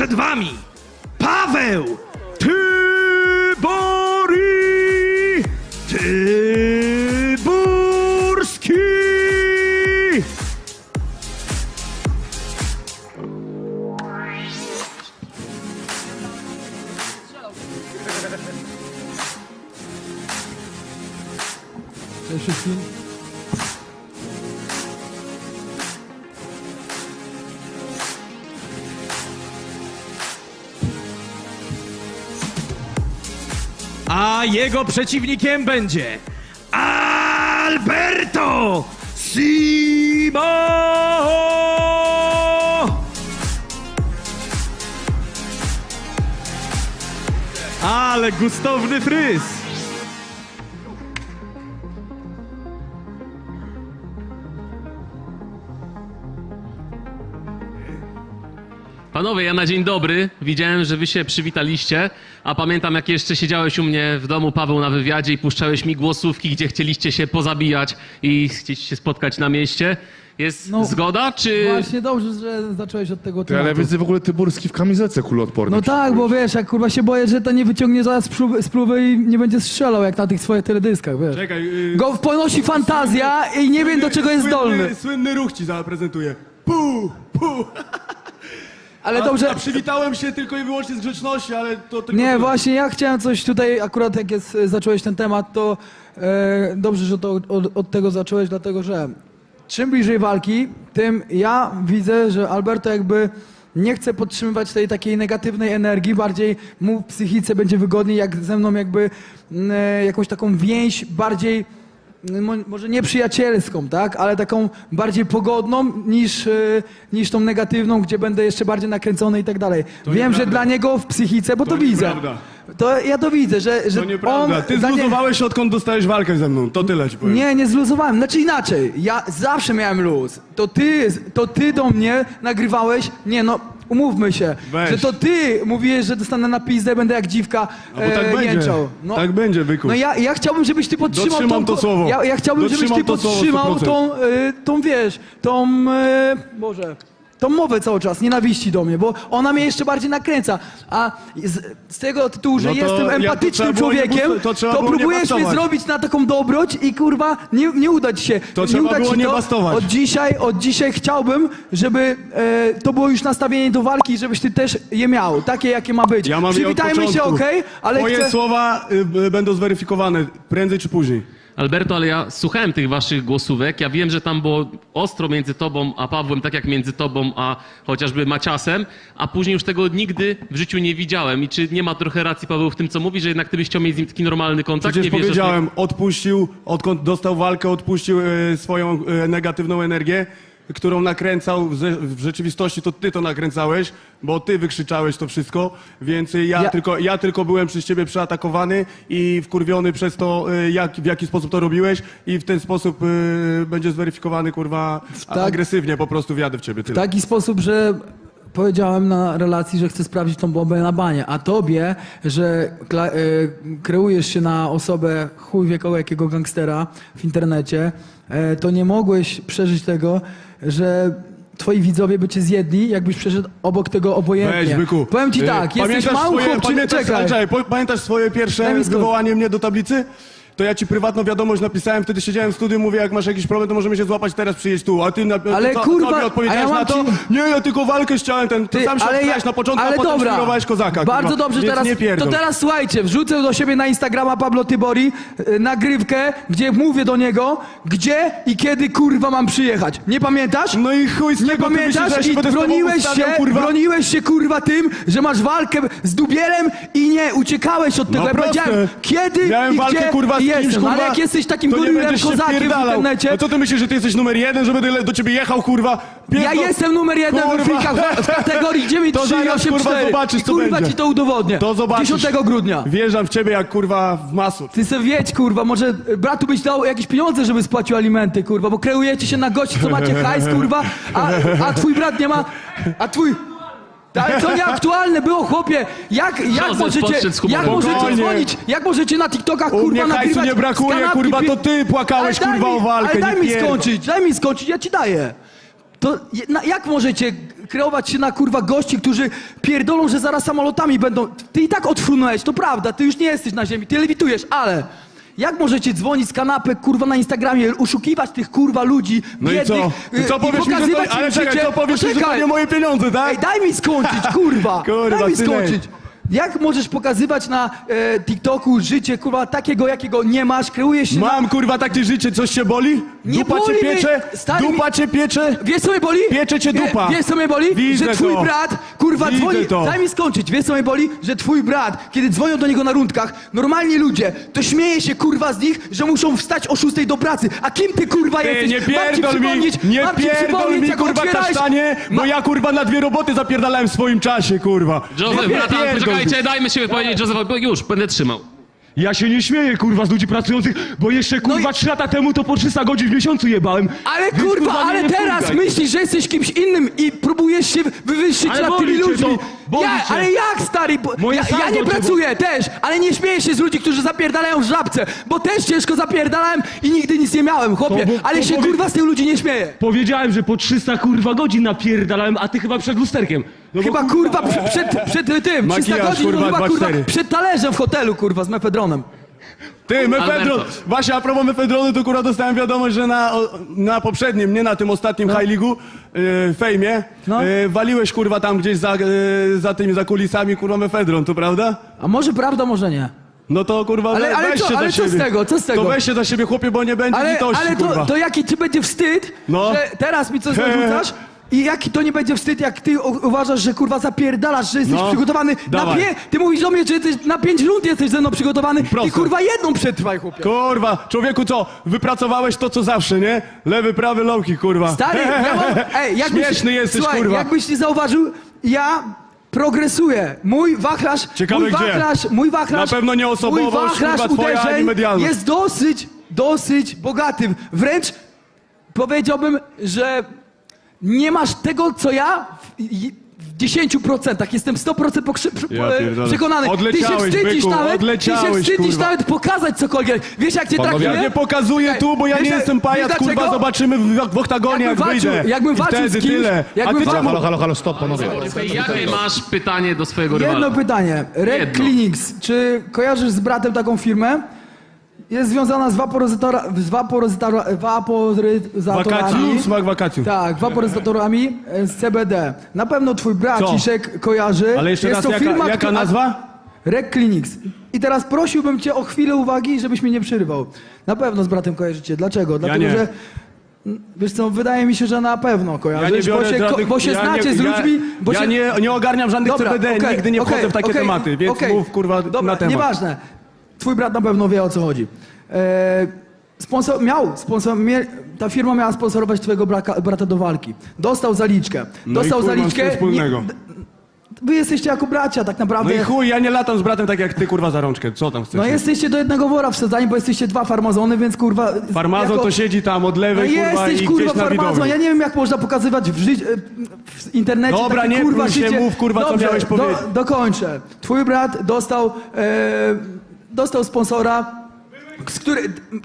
przed wami Paweł Tybori Tyburski! Jego przeciwnikiem będzie Alberto Simo! Ale gustowny fryz! Panowie, ja na dzień dobry widziałem, że wy się przywitaliście, a pamiętam jak jeszcze siedziałeś u mnie w domu, Paweł, na wywiadzie i puszczałeś mi głosówki, gdzie chcieliście się pozabijać i chcieliście się spotkać na mieście. Jest No, zgoda, czy... Właśnie dobrze, że zacząłeś od tego Ty, ale tematu. widzę w ogóle Tyburski w kamizelce kuloodpornej. No tak, bo wiesz, jak kurwa się boję, że to nie wyciągnie zaraz spróby, spróby i nie będzie strzelał jak na tych swoich teledyskach, wiesz. Czekaj, yy, Go ponosi fantazja i nie wiem do czego jest słynny, zdolny. Słynny ruch ci zaprezentuję. Pu, pu. Ale dobrze, a przywitałem się tylko i wyłącznie z grzeczności, ale to tylko... nie, właśnie ja chciałem coś tutaj, akurat jak jest, zacząłeś ten temat, to e, dobrze, że to od, od tego zacząłeś, dlatego że czym bliżej walki, tym ja widzę, że Alberto jakby nie chce podtrzymywać tej takiej negatywnej energii, bardziej mu w psychice będzie wygodniej, jak ze mną jakby mm, e, jakąś taką więź bardziej może nie przyjacielską, tak, ale taką bardziej pogodną niż, e, niż tą negatywną, gdzie będę jeszcze bardziej nakręcony i tak dalej. Wiem, że dla niego w psychice, bo to, To widzę. To ja to widzę, że, że To nieprawda. on... Ty nie- zluzowałeś się odkąd dostałeś walkę ze mną, to tyle ci powiem. Nie, nie zluzowałem. Znaczy inaczej, ja zawsze miałem luz. To ty, to ty do mnie nagrywałeś, nie no, umówmy się, Weź. że to ty mówiłeś, że dostanę na pizdę, będę jak dziwka A bo tak e, będzie. jęczał. No, Tak będzie, byku. no ja, ja chciałbym, żebyś ty podtrzymał Dotrzymam tą... to słowo. Ja, ja chciałbym, żebyś ty Dotrzymam to słowo podtrzymał 100%. tą, e, tą, wiesz, tą... E, Boże... Tą mowę cały czas, nienawiści do mnie, bo ona mnie jeszcze bardziej nakręca. A z, z tego tytułu, że No to jestem jak to empatycznym trzeba było nie człowiekiem, bus- to to, trzeba było nie próbujesz mnie bastować. zrobić na taką dobroć i kurwa nie, nie uda ci się. To nie trzeba było nie to. bastować. Od dzisiaj, od dzisiaj chciałbym, żeby e, to było już nastawienie do walki, żebyś ty też je miał, takie jakie ma być. Ja mam je od Przywitajmy się, początku. okej? Ale Twoje chcę... słowa y, y, będą zweryfikowane prędzej czy później. Alberto, ale ja słuchałem tych waszych głosówek. Ja wiem, że tam było ostro między tobą a Pawłem, tak jak między tobą a chociażby Maciasem, a później już tego nigdy w życiu nie widziałem. I czy nie ma trochę racji Paweł w tym, co mówi, że jednak ty byś chciał mieć z nim taki normalny kontakt? Przecież nie wierzysz powiedziałem, odpuścił, odkąd dostał walkę, odpuścił e, swoją e, negatywną energię, którą nakręcał w, ze- w rzeczywistości, to ty to nakręcałeś, bo ty wykrzyczałeś to wszystko, więc ja, Ja- Tylko, ja tylko byłem przez ciebie przeatakowany i wkurwiony przez to, e, jak, w jaki sposób to robiłeś i w ten sposób e, będzie zweryfikowany, kurwa, tak- agresywnie po prostu wjadę w ciebie, W tyle. taki sposób, że powiedziałem na relacji, że chcę sprawdzić tą bombę na banie, a tobie, że e, kreujesz się na osobę chuj wie kogo, jakiego gangstera w internecie, e, to nie mogłeś przeżyć tego, że twoi widzowie by cię zjedli, jakbyś przeszedł obok tego obojętnie. Weź, byku. Powiem ci E, tak, jesteś mały swoje, chłopczyk, pamiętasz, czekaj. Po- pamiętasz swoje Daj pierwsze mi skrót. wywołanie mnie do tablicy? To ja ci prywatną wiadomość napisałem, wtedy siedziałem w studiu, mówię, jak masz jakiś problem, to możemy się złapać, teraz przyjedź tu. A ty, na, Ale co, kurwa, co mi a odpowiedziałeś ja mam na to? ci- Nie, ja tylko walkę chciałem, ten, to Ty, sam się ale ale na początku, ale a potem dobra. skierowałeś kozaka. Bardzo kurwa. dobrze Więc teraz. nie To pierdol. teraz słuchajcie, wrzucę do siebie na Instagrama Pablo Tybori e, nagrywkę, gdzie mówię do niego, gdzie i kiedy kurwa mam przyjechać. Nie pamiętasz? No i chuj z Nie tego, ty myślisz, że pamiętasz ja się i będę z tobą broniłeś się, kurwa? broniłeś się kurwa tym, że masz walkę z Dubielem i nie, uciekałeś od tego. No ja proste. powiedziałem, kiedy Miałem i walkę, gdzie kurwa, z i kimś, jestem. kurwa, Ale jak jesteś takim to nie gorylem będziesz się kozakiem w wpierdalał. internecie, A co ty myślisz, że ty jesteś numer jeden, że będę le- do ciebie jechał, kurwa? ja Pierdol- jestem numer jeden Kurwa. frikach w kategorii 9 To 3 zaraz, 8 kurwa, 4 zobaczysz, I co kurwa będzie. ci to udowodnię. To zobaczysz. 10 grudnia. Wjeżdżam w ciebie jak, kurwa, w masur. Ty sobie wiedź, kurwa, może bratu byś dał jakieś pieniądze, żeby spłacił alimenty, kurwa, bo kreujecie się na gości, co macie hajs, kurwa, a, a twój brat nie ma, a twój... Ale to nieaktualne było, chłopie. Jak, jak Joseph możecie, podszedł z humorem. jak możecie Spokojnie. dzwonić, jak możecie na TikTokach, U mnie kurwa, hajsu nagrywać nie brakuje, kanapki kurwa, to ty płakałeś, Ale daj kurwa, mi- o walkę, Ale daj nie mi pierdol. skończyć, daj mi skończyć, ja ci daję. To je- na, jak możecie kreować się na kurwa gości, którzy pierdolą, że zaraz samolotami będą... Ty i tak odfrunąłeś, to prawda, ty już nie jesteś na ziemi, ty lewitujesz, ale... Jak możecie dzwonić z kanapek, kurwa, na Instagramie, oszukiwać tych, kurwa, ludzi No i biednych, co? y, co powiesz mi, że pokazywać to, ale czekaj, życie? co powiesz mi, że to Poczekaj. nie moje pieniądze, tak? Ej, daj mi skończyć, kurwa! Kurwa, daj mi synek. skończyć! Jak możesz pokazywać na e, TikToku życie, kurwa, takiego, jakiego nie masz, kreujesz się na... Mam kurwa takie życie, coś się boli? Nie dupa boli cię mnie, piecze? stary dupa mi- cię piecze? Wiesz co mnie boli? Piecze cię Wie- dupa. Wiesz co mnie boli? Widzę że twój to. brat, kurwa, Widzę dzwoni... to. Daj mi skończyć. Wiesz co mnie boli? Że twój brat, kiedy dzwonią do niego na rundkach, normalni ludzie, to śmieje się, kurwa, z nich, że muszą wstać o 6 do pracy. A kim ty, kurwa, Ty, jesteś? nie Mam ci pierdol mi, przypomnieć- nie mam ci pierdol przypomnieć, mi jak kurwa otwierałeś- kasztanie, bo ja kurwa na dwie roboty zapierdalałem w swoim czasie, kurwa. Joseph, Nie bratan, pierdol. poczekajcie, dajmy się wypowiedzieć Joseph, bo już, będę trzymał. Ja się nie śmieję, kurwa, z ludzi pracujących, bo jeszcze, kurwa, No i- trzy lata temu to po 300 godzin w miesiącu jebałem. Ale Więc, kurwa, mnie ale nie teraz wkurwiaj. myślisz, że jesteś kimś innym i próbujesz się wywyższyć Ale nad boli tymi cię ludźmi. to, boli ja, cię. ale jak stary? Bo, Moje ja, ja nie pracuję też, ale nie śmieję się z ludzi, którzy zapierdalają w żabce, bo też ciężko zapierdalałem i nigdy nic nie miałem, chłopie. To bo- ale to się powie- kurwa z tych ludzi nie śmieję. Powiedziałem, że po 300 kurwa godzin napierdalałem, a ty chyba przed lusterkiem. No bo, Chyba kurwa przed, przed, tym, 300 Makijaż, godzin, no kurwa, chyba kurwa 2-4. przed talerzem w hotelu kurwa z mefedronem. Ty, mefedron. Właśnie a propos mefedronu, to kurwa dostałem wiadomość, że na, na poprzednim, nie na tym ostatnim High League'u, yy, fejmie, No. yy, waliłeś kurwa tam gdzieś za, yy, za tymi, za kulisami kurwa mefedron, to prawda? A może prawda, może nie. No to kurwa Ale- ale weźcie co- za ale co siebie. z tego, co z tego? To weźcie za siebie chłopie, bo nie będzie Ale, litości ale kurwa. to, to jaki ci będzie wstyd, No. że teraz mi coś zarzucasz? I jaki to nie będzie wstyd, jak ty u- uważasz, że kurwa zapierdalasz, że jesteś No. przygotowany na Dawaj. pie... Ty mówisz do mnie, że jesteś na pięć rund jesteś ze mną przygotowany Prosto. i kurwa jedną przetrwaj, chłopie. Kurwa, człowieku co, wypracowałeś to co zawsze, nie? Lewy, prawy, lowki, kurwa. Stary, ja mam... Ej, jakbyś, Śmieszny jesteś, słuchaj, kurwa. jakbyś nie zauważył, ja progresuję. Mój wachlarz, Ciekawe mój gdzie? wachlarz, mój wachlarz, Na pewno nie mój osobowość, wachlarz kurwa, twoja, ani uderzeń medialność. jest dosyć, dosyć bogatym. Wręcz powiedziałbym, że nie masz tego, co ja w, i- w 10%. Jestem 100% pokrzy, Ja pierdolę. przekonany. ty się Odleciałeś, wstydzisz byku, nawet, ty się odleciałeś, wstydzisz kurwa. nawet pokazać cokolwiek. Wiesz jak cię Panowie, traktuję? Ja nie pokazuję tu, bo ja Wiesz, nie jestem pajac, kurwa, dlaczego? zobaczymy w, w oktagonie, jak Jakbym walczył- wyjdę. jakbym I walczył z wtedy kimś, tyle. A jakbym ty walczył- czemu? Halo, halo, halo, stop, panowie. Jakie masz pytanie do swojego Jedno rywala? pytanie. Red Jedno. Clinics. Czy kojarzysz z bratem taką firmę? Jest związana z waporyzatora, z waporyzatora, waporyzatorami. Wakacjum, smak wakacjum. Tak, waporyzatorami z CBD. Na pewno twój brat Co? Ciszek kojarzy. Ale jeszcze Jest raz, to jaka, firma, jaka która- nazwa? Rec Clinics. I teraz prosiłbym cię o chwilę uwagi, żebyś mnie nie przerywał. Na pewno z bratem kojarzycie. Dlaczego? Dlatego, nie. że Wiesz co, wydaje mi się, że na pewno Ja kojarzysz, biorę bo się, żadnych- bo się ja znacie nie, z ludźmi, Ja, bo ja się... nie, nie ogarniam żadnych Dobra, CBD, okej, nigdy nie okej, wchodzę w takie okej, tematy, więc mów kurwa Dobra, na temat. nieważne. Twój brat na pewno wie o co chodzi. E, sponsor, miał, sponsor, ta firma miała sponsorować twojego braka, brata do walki. Dostał zaliczkę. No i Dostał z tym zaliczkę. wspólnego. wy jesteście jako bracia tak No naprawdę. i chuj, ja nie latam z bratem tak jak ty kurwa za rączkę, co tam chcesz? No jesteście do jednego wora wsadzani, bo jesteście dwa farmazony, więc kurwa... Farmazon jako- to siedzi tam od No lewej kurwa jesteś i kurwa gdzieś farmazon, ja nie wiem jak można pokazywać w, życiu, w internecie Dobra, takie nie kurwa się, życie. mów, kurwa, co Dobrze, miałeś powiedzieć. Do, dokończę. Twój brat dostał, e, dostał sponsora, z.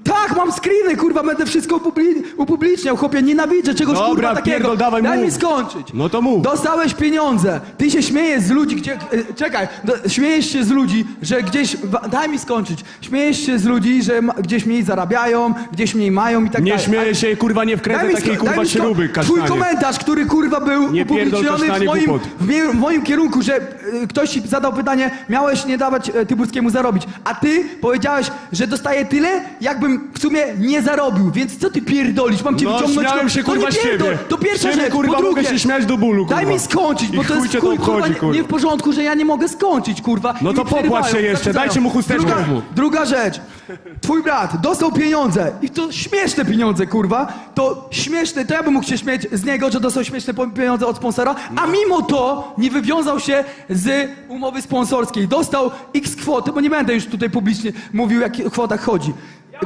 Tak, mam screeny, kurwa, będę wszystko upubli- upubliczniał, chłopie, nienawidzę czegoś Dobra, kurwa takiego. pierdol, dawaj, Daj mów. mi skończyć. No to mów. Dostałeś pieniądze. Ty się śmiejesz z ludzi, gdzie... e, Czekaj, do, śmiejesz się z ludzi, że gdzieś... wa- Daj mi skończyć. Śmiejesz się z ludzi, że ma, gdzieś mniej zarabiają, gdzieś mniej mają i tak Nie dalej. śmieję się, kurwa, nie wkręcę takiej sko- daj kurwa sko- śruby, Twój kasztanie. komentarz, który kurwa był Nie pierdol, upubliczniony w kasztanie, moim, głupot. w, mie- w moim kierunku, że y, ktoś ci zadał pytanie, miałeś nie dawać e, Tyburskiemu zarobić, a ty powiedziałeś, że tyle, jakbym w sumie nie zarobił, więc co ty pierdolisz? Mam cię No, wyciągnąć... śmiałem się, to kurwa, nie z pierdol. To pierwsza rzecz, kurwa, po mogę drugie, się śmiać do bólu, Daj kurwa. mi skończyć, bo I to chuj jest cię to chuj, kurwa, obchodzi, nie, kurwa. nie w porządku, że ja nie mogę skończyć, kurwa. No i to mi popłacz przerywają, się jeszcze, zaprzedzają. dajcie mu chusteczkę. Druga, druga rzecz. Twój brat dostał pieniądze i to śmieszne pieniądze, kurwa. To śmieszne, to ja bym mógł się śmieć z niego, że dostał śmieszne po- pieniądze od sponsora, a mimo to nie wywiązał się z umowy sponsorskiej. Dostał x kwoty, bo nie będę już tutaj publicznie mówił, o jakich kwotach chodzi. Chodzi.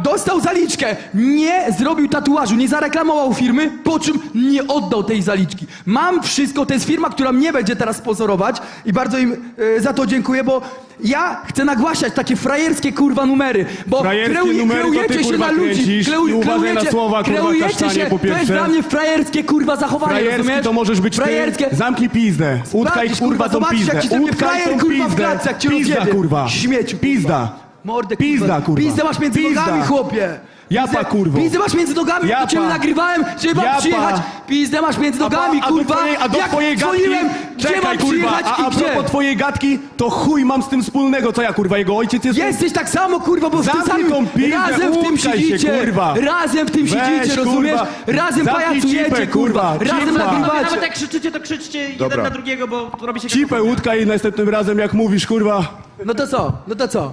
Dostał zaliczkę, nie zrobił tatuażu, nie zareklamował firmy, po czym nie oddał tej zaliczki. Mam wszystko, to jest firma, która mnie będzie teraz sponsorować i bardzo im e, za to dziękuję, bo ja chcę nagłaśniać takie frajerskie kurwa numery, bo Frajerskie kreuje, numery to ty, kreujecie się kurwa, na ludzi, kręcisz i uważaj na słowa, kurwa, kreujecie kasztanie, się, po to jest pierwsze. dla mnie frajerskie kurwa zachowanie, Frajerski rozumiesz? to możesz być frajerskie. ty. Zamknij pizdę. Utkaj Zobaczysz, kurwa tą zobaczysz, pizdę. jak ci ten Utkaj frajer, tą kurwa, w pizdę. klatce, jak cię Pizda rozjebie. kurwa. Śmieciu, kurwa. Pizda. Mordę, Pizda, kurwa. Pizdę masz między Pizda. nogami, chłopie. Japa, Pizdę- kurwo. Pizdę masz między nogami, jak do ciebie Japa. nagrywałem, żeby mam Japa. przyjechać. Pizdę masz między nogami, a, do kurwa. twojej, a do jak twojej gadki, dzwoniłem, gdzie czekaj, mam kurwa, przyjechać a, a i gdzie? propos twojej gadki, to chuj mam z tym wspólnego, co ja kurwa, jego ojciec jest... Jesteś tak samo, kurwa, bo w tym Zamknij samym... pizdę, razem w tym utkaj się, siedzicie. kurwa. Razem w tym Weź, siedzicie, kurwa. rozumiesz? Razem Zamknij pajacujecie, cipę, kurwa. kurwa. Razem Cipa. Panowie, nagrywacie. nawet jak krzyczycie, to krzyczcie Dobra. jeden na drugiego, bo robi się Cipę kakofonia. łódka i następnym razem jak mówisz, kurwa, No to co? No to co?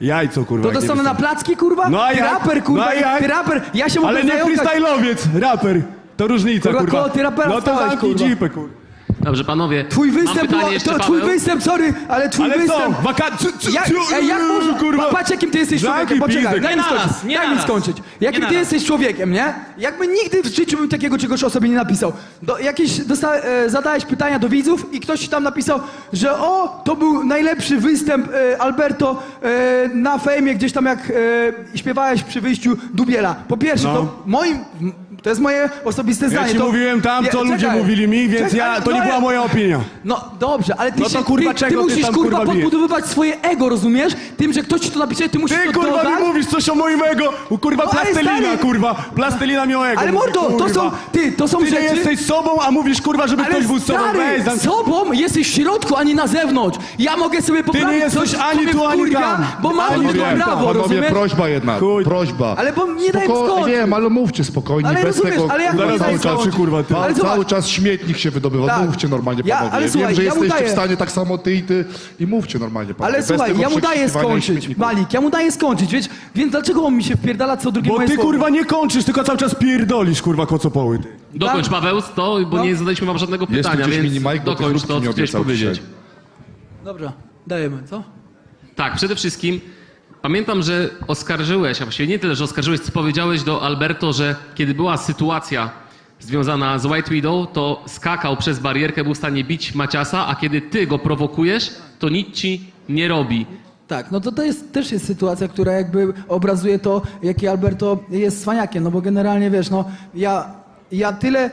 Jajco, kurwa. To jak nie dostanę na placki, kurwa? No a ty jak? raper, kurwa, No a jak? ty raper. Ja się mogę Ale nie zająkać- freestyle'owiec, raper. To różnica, Kurwa, kurwa. koło ty rapera No to stałeś, zamknij kurwa. kurwa. Dobrze, panowie. Twój mam występ, pytanie było, jeszcze, to twój Paweł. występ, sorry, ale twój Ale co? występ... Wakacje... Jak, ej, jak można, kurwa. patrz jakim ty jesteś człowiekiem, poczekaj, daj Nie mi na skończyć, nas, nie daj na mi nas. skończyć. Jakim Nie ty na nas. jesteś człowiekiem, nie? Jakby nigdy w życiu bym takiego czegoś o sobie nie napisał. Do, jakieś dosta, e, zadałeś pytania do widzów i ktoś ci tam napisał, że o, to był najlepszy występ e, Alberto e, na fejmie, gdzieś tam jak e, śpiewałeś przy wyjściu Dubiela. Po pierwsze, No. to moim, to jest moje osobiste Ja zdanie. ci to, mówiłem tam, Nie, co ludzie mówili mi, więc Czekaj, ja, to nie no była ja- moja opinia. no dobrze, ale ty No to, się, kurwa, ty, czego ty ty musisz tam, kurwa kurwa, podbudowywać swoje ego, rozumiesz? Tym, że ktoś ci to napisze, ty musisz Ty to kurwa dodać. mi mówisz coś o moim ego, kurwa No, plastelina, stary- kurwa, plastelina miał ego. Ale mordo, to są, ty, to są Ty rzeczy... nie jesteś sobą, a mówisz kurwa, żeby ale ktoś był sobą. Weź, zamknij- sobą jesteś w środku, a nie na zewnątrz. Ja mogę sobie poprawić jesteś coś, ani co mnie tu, ani tam. bo mam do tego prawo, rozumiesz? prośba jednak, prośba. Ale bo nie daj mi Spoko- skończyć. Wiem, ale mówcie spokojnie, bez rozumiesz, tego ale jak kurwa, cały czas, kurwa, ty. Ale ale zobacz. cały czas śmietnik się wydobywa. Tak. Mówcie normalnie, Ja- panowie. ale słuchaj, Wiem, że ja mu jesteście daję- w stanie tak samo ty i ty i mówcie normalnie, panowie. Ale bez słuchaj, tego ja mu daję przekrzykiwania i skończyć, śmietników. Malik, ja mu daję skończyć, wiesz? Więc dlaczego on mi się wpierdala co drugie Bo moje ty słowo? kurwa nie kończysz, tylko cały czas pierdolisz kurwa kocopoły. Ty. Dokończ, Paweł, to, bo No. nie zadaliśmy wam żadnego Jest tu pytania, gdzieś więc bo dokończ to, co chciałeś obiecał powiedzieć. dzisiaj. Dobra, dajemy, co? Tak, przede wszystkim pamiętam, że oskarżyłeś, a właściwie nie tyle, że oskarżyłeś, co powiedziałeś do Alberto, że kiedy była sytuacja związana z White Widow, to skakał przez barierkę, był w stanie bić Maciasa, a kiedy ty go prowokujesz, to nic ci nie robi. Tak, no to to jest, też jest sytuacja, która jakby obrazuje to, jaki Alberto jest cwaniakiem, no bo generalnie wiesz, no ja, ja tyle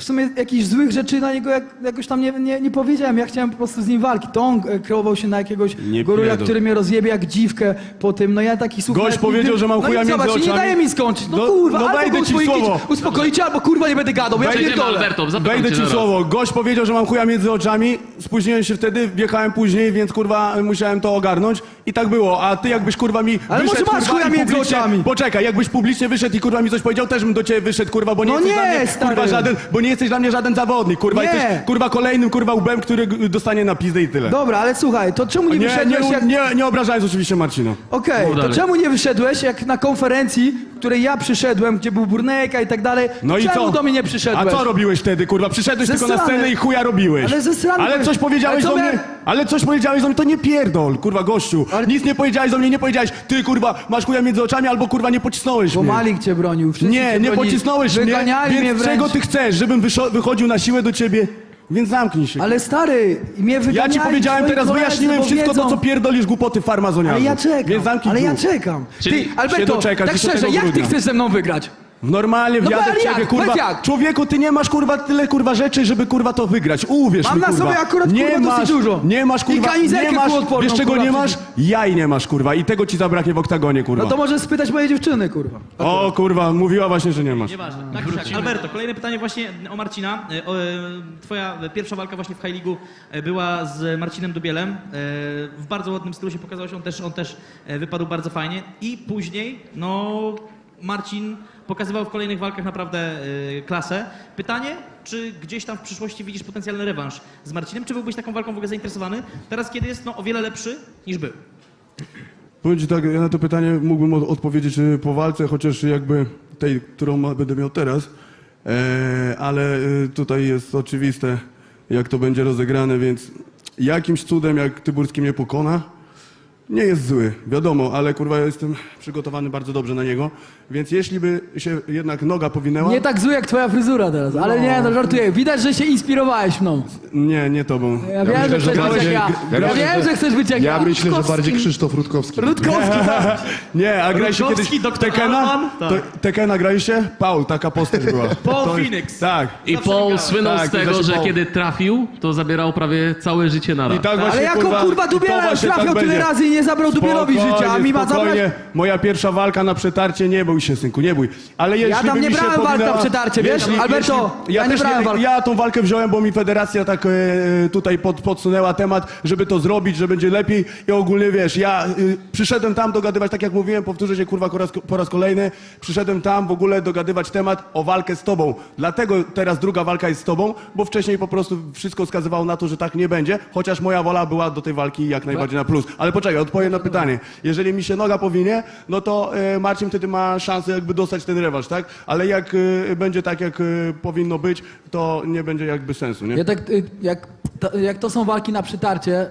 w sumie jakichś złych rzeczy na niego jak, jakoś tam nie, nie, nie powiedziałem, ja chciałem po prostu z nim walki, to on e, kreował się na jakiegoś Nie który mnie rozjebie jak dziwkę po tym, no ja taki słuchaj... Gość powiedział, że mam no chuja i między zobacz, i nie oczami. daje mi skończyć, no, No- kurwa, no albo dajdę ci uspokoicie, słowo. uspokoicie, albo kurwa nie będę gadał, ja pierdolę. Wejdę ci słowo. Gość powiedział, że mam chuja między oczami. Spóźniłem się wtedy, wjechałem później, więc kurwa musiałem to ogarnąć. I tak było. A ty jakbyś kurwa mi Ale wyszedł, może masz kurwa, chuja i między publicznie- oczami? Poczekaj, jakbyś publicznie wyszedł i kurwa mi coś powiedział, też bym do ciebie wyszedł, kurwa, bo nie No jesteś nie, dla mnie stary. kurwa żaden, bo nie jesteś dla mnie żaden zawodnik, kurwa, Nie. jesteś kurwa kolejnym kurwa łbem, który g- dostanie na pizdę i tyle. Dobra, ale słuchaj, to czemu nie, Nie, wyszedłeś nie, jak... nie, nie obrażając oczywiście Marcina. Okej, to dalej. czemu nie wyszedłeś, jak na konferencji, której ja przyszedłem, gdzie był Burnejka i tak dalej, No i czemu co? do mnie nie przyszedłeś? A co robiłeś wtedy, kurwa? Przyszedłeś Ze tylko na scenę i chuja robiłeś. Ale ze strony Ale byłeś- coś powiedziałeś Ale co do mnie, miałem- ale coś powiedziałeś do mnie, to nie pierdol, kurwa gościu. Ale- Nic nie powiedziałeś do mnie, nie powiedziałeś, ty kurwa, masz chuja między oczami, albo kurwa nie pocisnąłeś Bo mnie. Malik cię bronił, wszyscy Nie, cię nie bronili. pocisnąłeś mnie, Wyganiali mnie więc wręcz. czego ty chcesz, żebym wyszo- wychodził na siłę do ciebie? Więc zamknij się. Ale stary, mnie ja wyganiali ci powiedziałem twoi teraz, koledzy, wyjaśniłem bo wszystko to, wiedzą. co pierdolisz głupoty farmazoniarzu. Ale ja czekam, Więc zamknij ale ja czekam. Czyli Ty, się Alberto, doczekasz tak 10 szczerze, jak ty grudnia. chcesz ze mną wygrać? Normalnie No wjadę ale w ciebie, jak? kurwa. Powiedz jak? Człowieku, ty nie masz kurwa tyle kurwa rzeczy, żeby kurwa to wygrać. Uwierz Mam mi, na kurwa. sobie akurat, nie kurwa, dosyć masz, dużo. Nie masz I kurwa. kamizelkę nie masz, kuloodporną, Wiesz czego kurwa, nie masz? Jaj nie masz kurwa i tego ci zabraknie w oktagonie kurwa. No to możesz spytać mojej dziewczyny, kurwa. O kurwa, mówiła właśnie, że nie masz. Nieważne. Tak, czy siak. Alberto, kolejne pytanie właśnie o Marcina. E, o, e, Twoja pierwsza walka właśnie w High League'u e, była z Marcinem Dubielem. E, W bardzo ładnym stylu się pokazałeś, on też, on też e, wypadł bardzo fajnie. I później, no, Marcin pokazywał w kolejnych walkach naprawdę e, klasę. Pytanie, czy gdzieś tam w przyszłości widzisz potencjalny rewanż z Marcinem? Czy byłbyś taką walką w ogóle zainteresowany? Teraz, kiedy jest no, o wiele lepszy niż był. Powiem ci tak, ja na to pytanie mógłbym od- odpowiedzieć e, po walce, chociaż jakby tej, którą będę miał teraz. E, ale e, tutaj jest oczywiste, jak to będzie rozegrane, więc jakimś cudem, jak Tyburski mnie pokona, Nie jest zły, wiadomo, ale kurwa ja jestem przygotowany bardzo dobrze na niego, więc jeśli by się jednak noga powinęła... Nie tak zły jak twoja fryzura teraz, ale nie, no żartuję. Widać, że się inspirowałeś mną. Nie, nie tobą. Ja, wiem, że chcesz być jak ja. Ja myślę, wiem, że chcesz być jak ja. Ja myślę, że bardziej Krzysztof Rutkowski. Rutkowski, tak. Nie, a graliście kiedyś Rutkowski, doktor Tekena? Alban? Tak. Tekena graliście? Paul, taka postać była. Paul To- Phoenix. Tak. I Paul słynął Tak, z tego, że Paul. kiedy trafił, to zabierał prawie całe życie na raz. I tak Ale właśnie, jako kurwa i to Dubiela właśnie trafiał tak tyle będzie. razy i nie zabrał Dubielowi Spokojnie, życia, a mi ma zabrać... spokojnie. Moja pierwsza walka na przetarcie, nie bój się synku, nie bój. Ale jeśli tam by nie mi się brałem walki na powinęła- przetarcie, wiesz? Alberto, ja nie też brałem. Ja tą walkę wziąłem, bo mi federacja tak e, tutaj pod, podsunęła temat, żeby to zrobić, że będzie lepiej i ogólnie wiesz, ja y, przyszedłem tam dogadywać, tak jak mówiłem, powtórzę się kurwa po raz, po raz kolejny, przyszedłem tam w ogóle dogadywać temat o walkę z tobą. Dlatego teraz druga walka jest z tobą, bo wcześniej po prostu wszystko wskazywało na to, że tak nie będzie, chociaż moja wola była do tej walki jak najbardziej na plus. Ale poczekaj, odpowiem na pytanie. Jeżeli mi się noga powinie, no to e, Marcin wtedy ma szansę jakby dostać ten rewanż, tak? Ale jak e, będzie tak, jak e, powinno być, to nie będzie jakby sensu, nie? Ja tak, y, jak, ta, jak to są walki na przytarcie, y,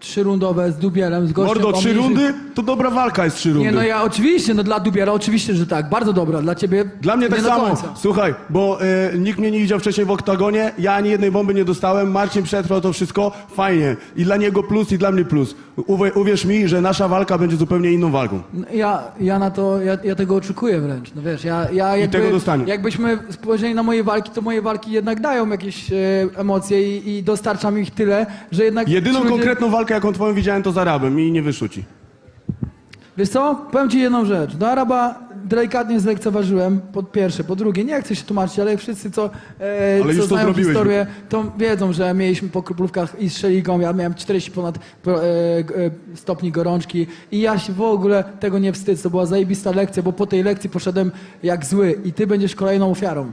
trzyrundowe z Dubielem, z gościem... Mordo, o trzy mniejszych- rundy? To dobra walka jest trzy rundy. Nie, no ja oczywiście, no dla Dubiela oczywiście, że tak, bardzo dobra, dla ciebie Dla mnie tak nie do samo. końca. Słuchaj, bo e, nikt mnie nie widział wcześniej w oktagonie, ja ani jednej bomby nie dostałem, Marcin przetrwał to wszystko, fajnie. I dla niego plus, i dla mnie plus. Uwe, uwierz mi, że nasza walka będzie zupełnie inną walką. Ja, ja na to, ja, ja tego oczekuję wręcz, no wiesz, ja, ja jakby, tego dostaniesz. jakbyśmy spojrzeli na moje walki, to moje walki jednak dają jakieś e, emocje i, i dostarczam ich tyle, że jednak... Jedyną ludzie- konkretną walkę, jaką twoją widziałem, to z Arabem i nie wyszło ci. Wiesz co, powiem ci jedną rzecz, do Araba delikatnie zlekceważyłem, po pierwsze, po drugie, nie chcę się tłumaczyć, ale wszyscy, co, e, Ale co znają historię, to wiedzą, że mieliśmy po kroplówkach i z szeligą, ja miałem 40 ponad e, e, stopni gorączki i ja się w ogóle tego nie wstydzę, to była zajebista lekcja, bo po tej lekcji poszedłem jak zły i ty będziesz kolejną ofiarą.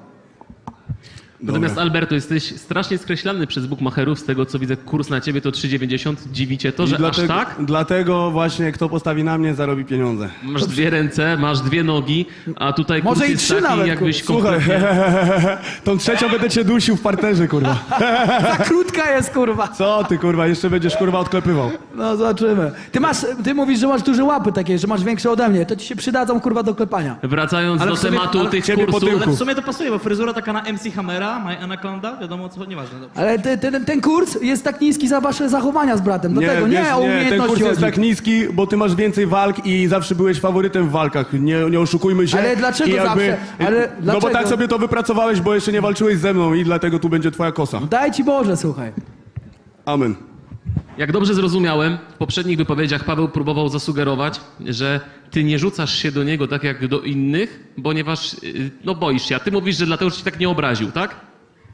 Natomiast Alberto, jesteś strasznie skreślany przez bookmacherów. Z tego co widzę, kurs na ciebie to 3,90. Dziwicie to, I że dlatego, aż tak? Dlatego właśnie kto postawi na mnie, zarobi pieniądze. Masz dwie ręce, masz dwie nogi, a tutaj Może kurs i jest trzy taki, nawet, jakbyś Słuchaj, kompletnie... tą trzecią będę cię dusił w parterze, kurwa. Za krótka jest, kurwa. Co ty, kurwa, jeszcze będziesz, kurwa, odklepywał. No zobaczymy. Ty masz, ty mówisz, że masz duże łapy takie, że masz większe ode mnie, to ci się przydadzą, kurwa, do klepania. Wracając Ale do sumie- tematu ale tych kursów... Ale w sumie to pasuje, bo fryzura taka na MC Hammera, My Anaconda, wiadomo o co nieważne. Dobrze. Ale te, ten, ten kurs jest tak niski za wasze zachowania z bratem. Do tego nie wiesz, o nie, ten umiejętności kurs jest chodzi. tak niski, bo ty masz więcej walk i zawsze byłeś faworytem w walkach. Nie, nie oszukujmy się. Ale dlaczego I zawsze? Ale No bo dlaczego? tak sobie to wypracowałeś, bo jeszcze nie walczyłeś ze mną i dlatego tu będzie twoja kosa. Daj ci Boże, słuchaj. Amen. Jak dobrze zrozumiałem, w poprzednich wypowiedziach Paweł próbował zasugerować, że ty nie rzucasz się do niego tak jak do innych, ponieważ yy, no boisz się. A ty mówisz, że dlatego, że ci tak nie obraził, tak?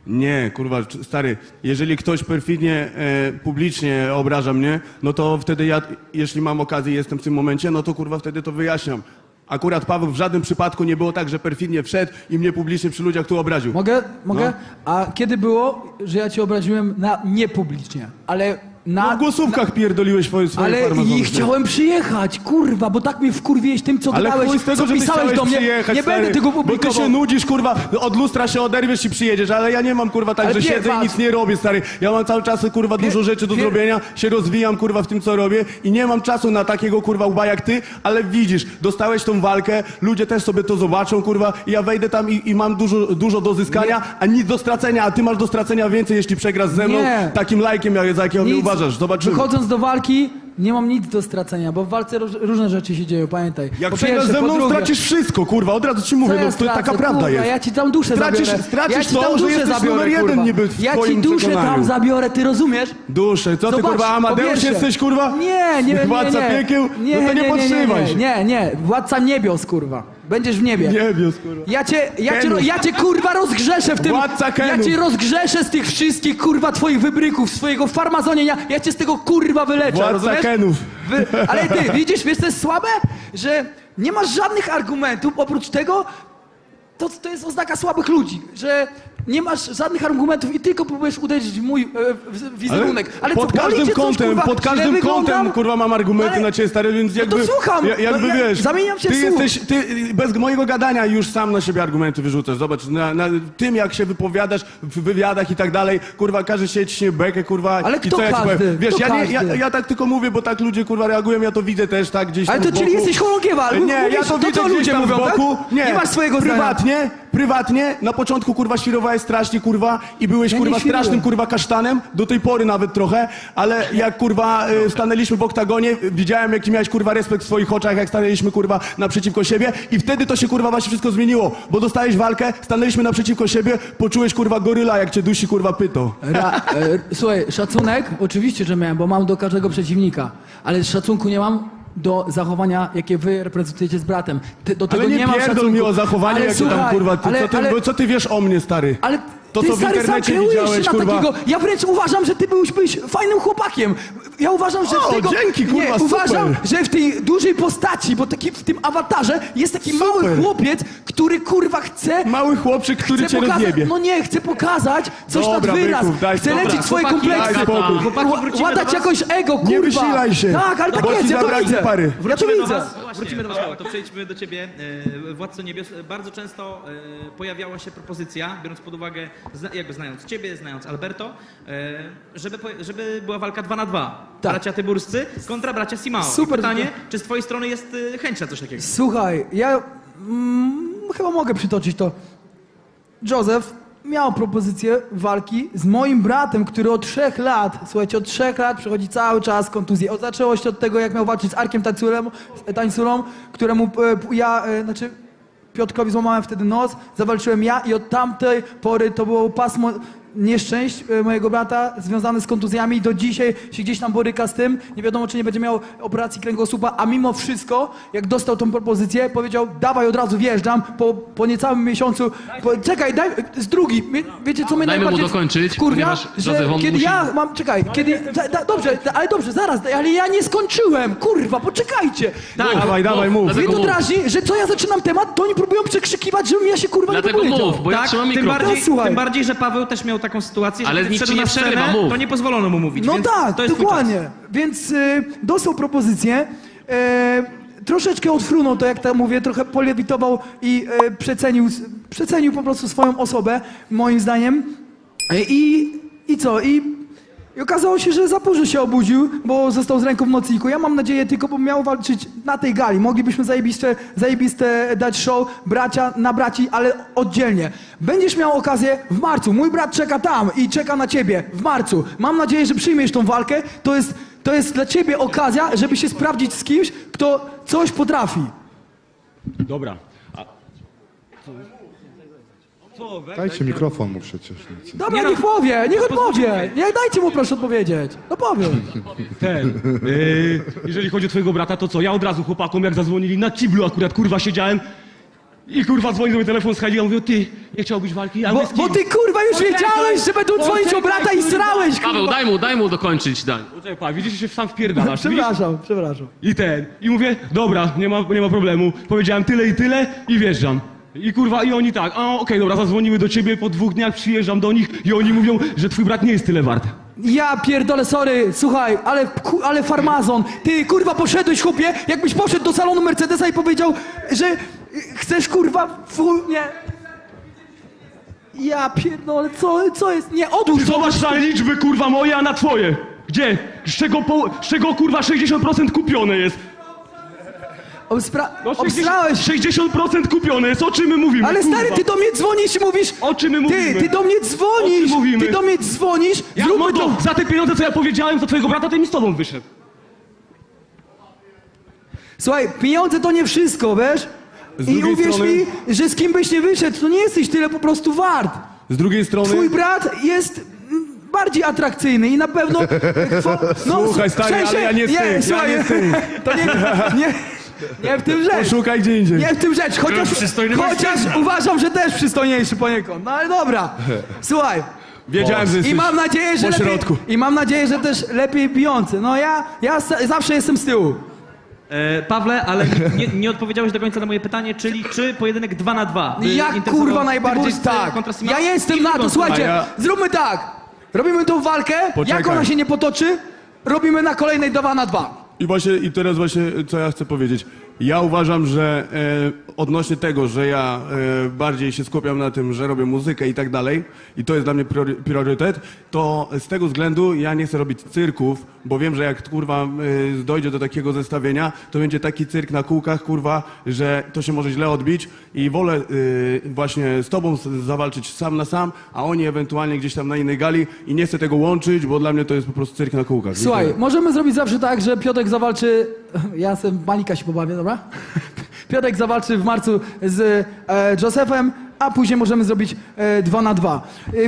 Nie, kurwa, stary, jeżeli ktoś perfidnie, e, publicznie obraża mnie, no to wtedy ja, jeśli mam okazję i jestem w tym momencie, no to kurwa wtedy to wyjaśniam. Akurat Paweł w żadnym przypadku nie było tak, że perfidnie wszedł i mnie publicznie przy ludziach tu obraził. Mogę? Mogę? No. A kiedy było, że ja cię obraziłem na niepublicznie, ale na... No w głosówkach pierdoliłeś swoje, swoje ale i chciałem przyjechać, kurwa, bo tak mnie wkurwiłeś tym, co Ale dodałeś, z tego, co że pisałeś do mnie. nie stary, będę tego Bo ty publikował. się nudzisz, kurwa, od lustra się oderwiesz i przyjedziesz, ale ja nie mam, kurwa, tak, Ale że siedzę i patrz. nic nie robię, stary. Ja mam cały czas, kurwa, dużo rzeczy do zrobienia, się rozwijam, kurwa, w tym, co robię i nie mam czasu na takiego, kurwa, łba jak ty, ale widzisz, dostałeś tą walkę, ludzie też sobie to zobaczą, kurwa, i ja wejdę tam i, i mam dużo, dużo do zyskania, a nic do stracenia, a ty masz do stracenia więcej, jeśli przegrasz ze mną Nie. takim lajkiem, jak- za jakiego mnie Nic. Uważasz. Zobaczymy. Wychodząc do walki, nie mam nic do stracenia, bo w walce róż, różne rzeczy się dzieją, pamiętaj. Jak Po przegrasz ze mną, drugie, stracisz wszystko, kurwa, od razu ci mówię, no to stracę? taka prawda kurwa, jest. Ja ci tam duszę Stracisz- zabiorę. stracisz ja ci to, tam że duszę jesteś zabiorę, numer jeden kurwa. niby w Ja ci duszę przekonaniu. tam zabiorę, ty rozumiesz? Duszę, co ty Zobacz, kurwa, Amadeusz pierwsze- jesteś kurwa? Nie, nie, nie, Władca nie. piekieł? Nie, no to nie, nie, nie, podtrzymaj nie, się. nie, nie, władca niebios, kurwa. Będziesz w niebie. Niebios, kurwa. Ja cię, ja, cię, ja cię kurwa rozgrzeszę w tym. Władca ja Kenów. cię rozgrzeszę z tych wszystkich kurwa twoich wybryków, swojego farmazonienia. Ja cię z tego kurwa wyleczę, Władca rozumiesz? Kenów. Wy, ale ty, widzisz, wiesz co jest słabe? Że nie masz żadnych argumentów oprócz tego, to, to jest oznaka słabych ludzi, że nie masz żadnych argumentów i tylko próbujesz uderzyć w mój e, wizerunek. Ale, pod co, każdym cię coś, kątem, kurwa, pod każdym wyglądam? kątem, kurwa, mam argumenty Ale- na ciebie, stary, więc No to jakby... słucham. ja- Jakby, No ja- wiesz, zamieniam się ty w słuch. jesteś, ty bez mojego gadania już sam na siebie argumenty wyrzucasz. Zobacz, na, na tym jak się wypowiadasz w wywiadach i tak dalej, kurwa, każdy się ciśnie bekę, kurwa. Ale i kto co ja ci każdy? powiem? Wiesz, Kto ja, nie, ja, każdy? ja tak tylko mówię, bo tak ludzie, kurwa, reagują, ja to widzę też, tak, gdzieś Ale tam to z czyli boku. jesteś chorągiewa, Nie, ja mówisz, to to widzę co gdzieś ludzie tam mówią, z boku. tak? Nie, Nie masz swojego zdania. prywatnie, prywatnie, na początku, kurwa, świrowałeś strasznie, kurwa, i byłeś, Ja nie kurwa, świruję. strasznym, kurwa, kasztanem, do tej pory nawet trochę, ale jak, kurwa, y, stanęliśmy w oktagonie, widziałem, jaki miałeś, kurwa, respekt w swoich oczach, jak stanęliśmy, kurwa, naprzeciwko siebie i wtedy to się, kurwa, właśnie wszystko zmieniło, bo dostałeś walkę, stanęliśmy naprzeciwko siebie, poczułeś, kurwa, goryla, jak cię dusi, kurwa, pyto. Ra, e, słuchaj, szacunek oczywiście, że miałem, bo mam do każdego przeciwnika, ale szacunku nie mam do zachowania, jakie wy reprezentujecie z bratem. Ty, do tego Ale nie, nie mam pierdol szacunku. mi o zachowanie, Ale jakie tam, słuchaj, kurwa, ty, ale, co, ty, ale, bo co ty wiesz o mnie, stary? ale to, ty co w stary sam internecie kreujesz widziałeś, się na kurwa. takiego. Ja wręcz uważam, że ty byłeś, byłeś fajnym chłopakiem. Ja uważam, że O, w tego. dzięki, kurwa, nie, super. uważam, że w tej dużej postaci, bo taki w tym awatarze jest taki mały chłopiec, który kurwa chce. Mały chłopczyk, który Chce cię pokazać, rozjebie. no nie, chcę pokazać coś Dobra, nad wyraz. byków, daj chcę spokój. leczyć swoje Chłopaki, kompleksy. daj spokój. Chłopaki, Ła- wrócimy do Ładać was. jakoś ego, kurwa. Nie wysilaj się, Tak, ale tak bo jest, ci ja to zabraknie widzę. pary. Ja to Wrócimy do widzę. was, wrócimy do was, Paweł, to przejdźmy do ciebie. E, Władco Niebios, bardzo często e, pojawiała się propozycja, biorąc pod uwagę, zna, jakby znając ciebie, znając Alberto, e, żeby, żeby była walka 2 na 2 Tak. Bracia Tyburscy kontra bracia Simao. Super. I pytanie, czy z twojej strony jest e, chęć na coś takiego? Słuchaj, ja mm, chyba mogę przytoczyć to. Józef miał propozycję walki z moim bratem, który od trzech lat, słuchajcie, od trzech lat przechodzi cały czas kontuzję. O, zaczęło się od tego, jak miał walczyć z Arkiem Tańculem, Tańculą, któremu e, ja, znaczy Piotrkowi złamałem wtedy nos, zawalczyłem ja i od tamtej pory to było pasmo nieszczęść e, mojego brata związane z kontuzjami i do dzisiaj się gdzieś tam boryka z tym. Nie wiadomo, czy nie będzie miał operacji kręgosłupa, a mimo wszystko, jak dostał tą propozycję, powiedział, dawaj od razu wjeżdżam, po, po niecałym miesiącu, po, czekaj, daj, z drugi, Wie- wiecie co mnie Dajmy mu najbardziej dokończyć, wkurwia? ponieważ że on kiedy musi- ja mam, czekaj, kiedy, da, da, dobrze, da, ale dobrze, zaraz, ale ja nie skończyłem, kurwa, poczekajcie. Tak, Dawaj, dawaj, mów. Mnie Dlatego to mów. drażni, że co ja zaczynam temat, to oni próbują przekrzykiwać, żebym ja się kurwa Dlatego nie dopowiedział. mów, bo ja trzymam tym, mikrofon. bardziej, No, słuchaj. tym bardziej, że Paweł też miał taką sytuację, że Ale nikt ci nie scenę, przerywa, mów. to nie pozwolono mu mówić. No więc tak, to jest twój dokładnie. Więc y, dostał propozycję. E, troszeczkę odfrunął to, jak tam mówię, trochę polewitował i e, przecenił, przecenił po prostu swoją osobę, moim zdaniem. E, I, I co? I, I okazało się, że za późno się obudził, bo został z ręką w nocniku. Ja mam nadzieję tylko, bo miał walczyć na tej gali. Moglibyśmy zajebiste, zajebiste dać show bracia na braci, ale oddzielnie. Będziesz miał okazję w marcu. Mój brat czeka tam i czeka na ciebie w marcu. Mam nadzieję, że przyjmiesz tą walkę. To jest, to jest dla ciebie okazja, żeby się sprawdzić z kimś, kto coś potrafi. Dobra. A... Dajcie mikrofon mu przecież. Dobra, Nie niech no, powie, niech odpowie. Nie, dajcie mu proszę odpowiedzieć. No powiem. Ten. Yy, jeżeli chodzi o twojego brata, to co? Ja od razu chłopakom, jak zadzwonili na kiblu akurat, kurwa, siedziałem. I kurwa dzwoni do mnie telefon z Hagi, ja mówię, ty, nie chciałbyś walki? Ja Bo, mówię, z bo ty kurwa już Poczekaj, wiedziałeś, że będą dzwonić o brata i srałeś, Paweł, kurwa. daj mu, daj mu dokończyć, daj. Poczekaj, pa, widzisz, że się sam wpierdalasz. widzisz? Przepraszam, przepraszam. I ten. I mówię, dobra, nie ma, nie ma problemu. Powiedziałem tyle i tyle i wjeżdżam. I kurwa, i oni tak, a okej, dobra, zadzwonimy do ciebie po dwóch dniach, przyjeżdżam do nich i oni mówią, że twój brat nie jest tyle wart. Ja pierdolę, sorry, słuchaj, ale, ku, ale farmazon, ty kurwa poszedłeś chłopie, jakbyś poszedł do salonu Mercedesa i powiedział, że y, chcesz kurwa, fu, nie. Ja pierdolę, co, co jest, nie, odłóż to. Zobacz na liczby, kurwa, moje, a na twoje. Gdzie? Z czego, po, z czego kurwa 60% kupione jest? Obspra- No, obstrałeś, 60% kupione jest, o czym my mówimy? ale stary, ty do mnie dzwonisz i mówisz, O czym my mówimy? ty, ty do mnie O dzwonisz, czym mówimy? ty do mnie dzwonisz, Ja, zróbmy no to. za te pieniądze, co ja powiedziałem za twojego brata, to mi z tobą wyszedł. Słuchaj, pieniądze to nie wszystko, wiesz? Z I drugiej uwierz strony- mi, że z kim byś nie wyszedł, to nie jesteś tyle po prostu wart. Z drugiej strony... Twój brat jest mm, bardziej atrakcyjny i na pewno... Kwo, Słuchaj, w stary, ale ja nie z tych, ja słuchaj, nie z tych. To nie, nie, nie w tym rzecz. Poszukaj gdzie indziej. Nie w tym rzecz, chociaż, przystojny chociaż uważam, że też przystojniejszy poniekąd. No ale dobra. Słuchaj. Wiedziałem, że jesteś I mam nadzieję, że lepiej, środku. I mam nadzieję, że też lepiej bijący. No ja, ja sa- zawsze jestem z tyłu. E, Pawle, ale nie, nie odpowiedziałeś do końca na moje pytanie, czyli czy pojedynek 2 na 2 Jak kurwa najbardziej tak. Ja jestem na to, słuchajcie, A ja- zróbmy tak. Robimy tą walkę, jak Poczekaj. ona się nie potoczy, robimy na kolejnej 2 na 2. I właśnie, i teraz właśnie, co ja chcę powiedzieć. Ja uważam, że e, odnośnie tego, że ja e, bardziej się skupiam na tym, że robię muzykę i tak dalej, i to jest dla mnie priory, priorytet, to z tego względu ja nie chcę robić cyrków, bo wiem, że jak kurwa e, dojdzie do takiego zestawienia, to będzie taki cyrk na kółkach, kurwa, że to się może źle odbić i wolę e, właśnie z tobą zawalczyć sam na sam, a oni ewentualnie gdzieś tam na innej gali i nie chcę tego łączyć, bo dla mnie to jest po prostu cyrk na kółkach. Słuchaj, możemy zrobić zawsze tak, że Piotrek zawalczy. Ja sobie Malika się pobawię, dobra? Piotrek zawalczy w marcu z e, Josephem, a później możemy zrobić e, 2 na 2.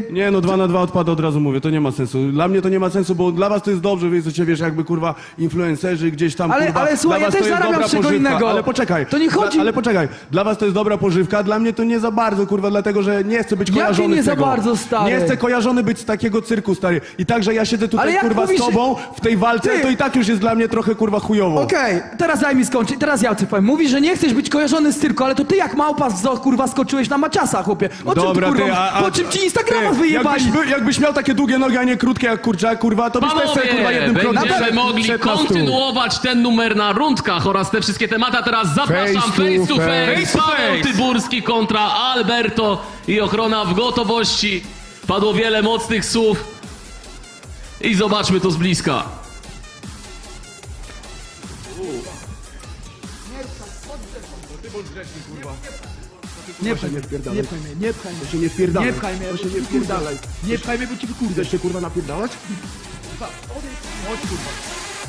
E, Nie, no dwa na dwa odpada od razu mówię, to nie ma sensu. Dla mnie to nie ma sensu, bo dla was to jest dobrze, wy jesteście, wiesz, jakby kurwa influencerzy gdzieś tam, Ale- kurwa, ale słuchaj, dla ja was też to jest zarabiam dobra z czego pożywka. innego. Ale poczekaj. To nie chodzi- Dla, ale poczekaj, dla was to jest dobra pożywka, dla mnie to nie za bardzo, kurwa, dlatego, że nie chcę być Jakie kojarzony nie z za tego. bardzo, stary? Nie chcę kojarzony być z takiego cyrku, stary. I tak, że ja siedzę Ale tutaj, jak kurwa, mówisz, z tobą w tej walce, Ty- to i tak już jest dla mnie trochę, kurwa, chujowo. Okej, teraz daj mi skończyć. Teraz ja ci powiem. Mówisz, że nie chcesz być kojarzony z cyrku, ale to ty jak małpa z kurwa skoczyłeś na Maciasa, chłopie. O czym Dobra, ty, kurwa, ty, a, a, po czym ci Instagrama ty, wyjebali? Jakbyś, by- jakbyś miał takie długie nogi, a nie krótkie jak kurczak, kurwa, to byś też sobie, kurwa, Panowie, jednym krokiem będziemy przed- mogli przed na stół. kontynuować ten numer na rundkach oraz te wszystkie tematy. A teraz zapraszam Face face to to face. face. Paweł Tyburski kontra Alberto i ochrona w gotowości. Padło wiele mocnych słów i zobaczmy to z bliska. Nie pchaj mnie, nie pchaj mnie, nie pchaj mnie. To się nie wpierdalaj. Nie pchaj mnie, To się nie wpierdalaj. Nie pchaj mnie, bo ci kurde. Chcesz się kurwa napierdalać?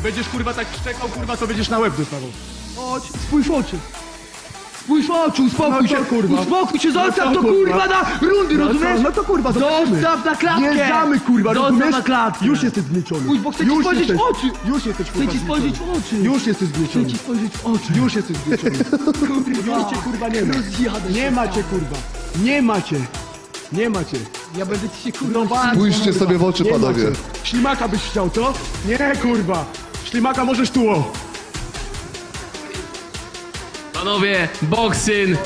Będziesz, kurwa, tak szczekał, kurwa, to będziesz na łeb dostawał. Chodź, spójrz w oczy. Spójrz w oczy, uspokój No to się, kurwa. uspokój się, zostaw No to to kurwa kurwa. na rundy, No rozumiesz? No to kurwa, zobaczymy. Zostaw na klatkę. Jeżdżamy kurwa, Zostaw rozumiesz? na klatkę. Już jesteś zgnieciony. Uj, bo chcę ci Już spojrzeć w jesteś- oczy. Już jesteś kurwa Chcę ci spojrzeć w oczy. Już jesteś Chcę zgnieciony. ci spojrzeć w oczy. Już jesteś zgnieciony. Już cię kurwa nie ma. Rozjadę Nie macie kurwa. Nie macie. Nie macie. Ja będę ci się kurwa... No Spójrzcie sobie w oczy, Nie panowie. Ślimaka byś chciał, co? Nie kurwa. Ślimaka możesz tu o. Panowie, boxing,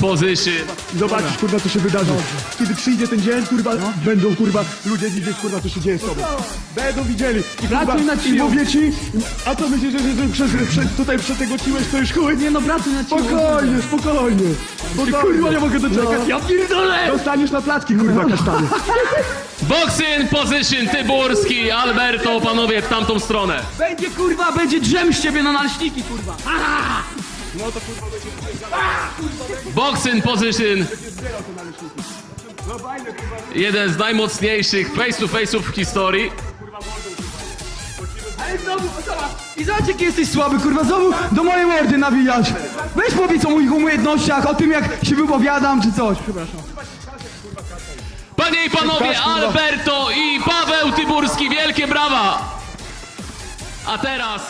position. Zobaczysz kurwa co się wydarzy. Kiedy przyjdzie ten dzień, kurwa, No. będą kurwa ludzie widzieć kurwa co się dzieje z tobą. Będą widzieli. I kurwa, Pracuj nad i siłą. mówię ci, a co myślisz, że, że, że przez, przez, tutaj przetegociłeś to już chuj? Nie no, pracuj na ciebie. Spokojnie, spokojnie. spokojnie. Kurwa, nie mogę doczekać, No. ja pierdolę! Dostaniesz na placki kurwa kasztany. Boxing, position, Tyburski, Alberto, panowie w tamtą stronę. Będzie kurwa, będzie drzem z ciebie na naleśniki, kurwa. Boxing, position. Jeden z najmocniejszych face to face'ów w historii. Ale znowu, zobacz, i zobacz jaki jesteś słaby, kurwa, znowu do mojej mordy nawijasz. Weź powiedz o moich umiejętnościach, o tym jak się wypowiadam, czy coś. Przepraszam. Panie i panowie, Alberto i Paweł Tyburski, wielkie brawa! A teraz